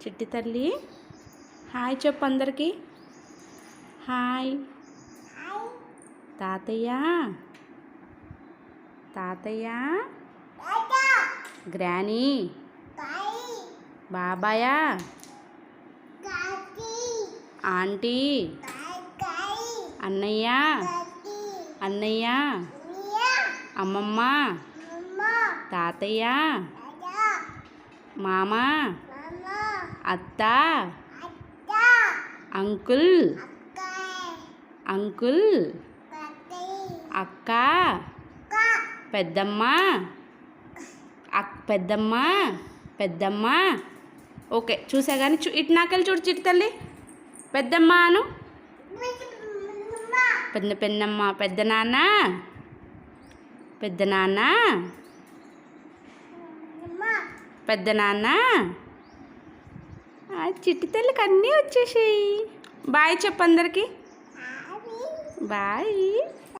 చిట్టి తల్లి. హాయ్ చెప్పు అందరికీ. హాయ్. తాతయ్య. తాతయ్య. గ్రానీ. బాబాయ్. ఆంటీ. అన్నయ్య. అన్నయ్య. అమ్మమ్మ. తాతయ్య. మామ? అత్త? అంకుల్? అంకుల్? అక్క? పెద్దమ్మ? అక్ పెద్దమ్మ? పెద్దమ్మ? ఓకే చూసా కానీ చూ ఇటు నాకెళ్ళి చూడు చిట్టి తల్లి. పెద్దమ్మ అను. పెద్ద పెద్దమ్మ పెద్ద నాన్న. పెద్ద నాన్న. పెద్ద నాన్న. చిట్టి తల్లికి అన్నీ వచ్చేసాయి. బాయ్ చెప్పు అందరికీ. బాయ్.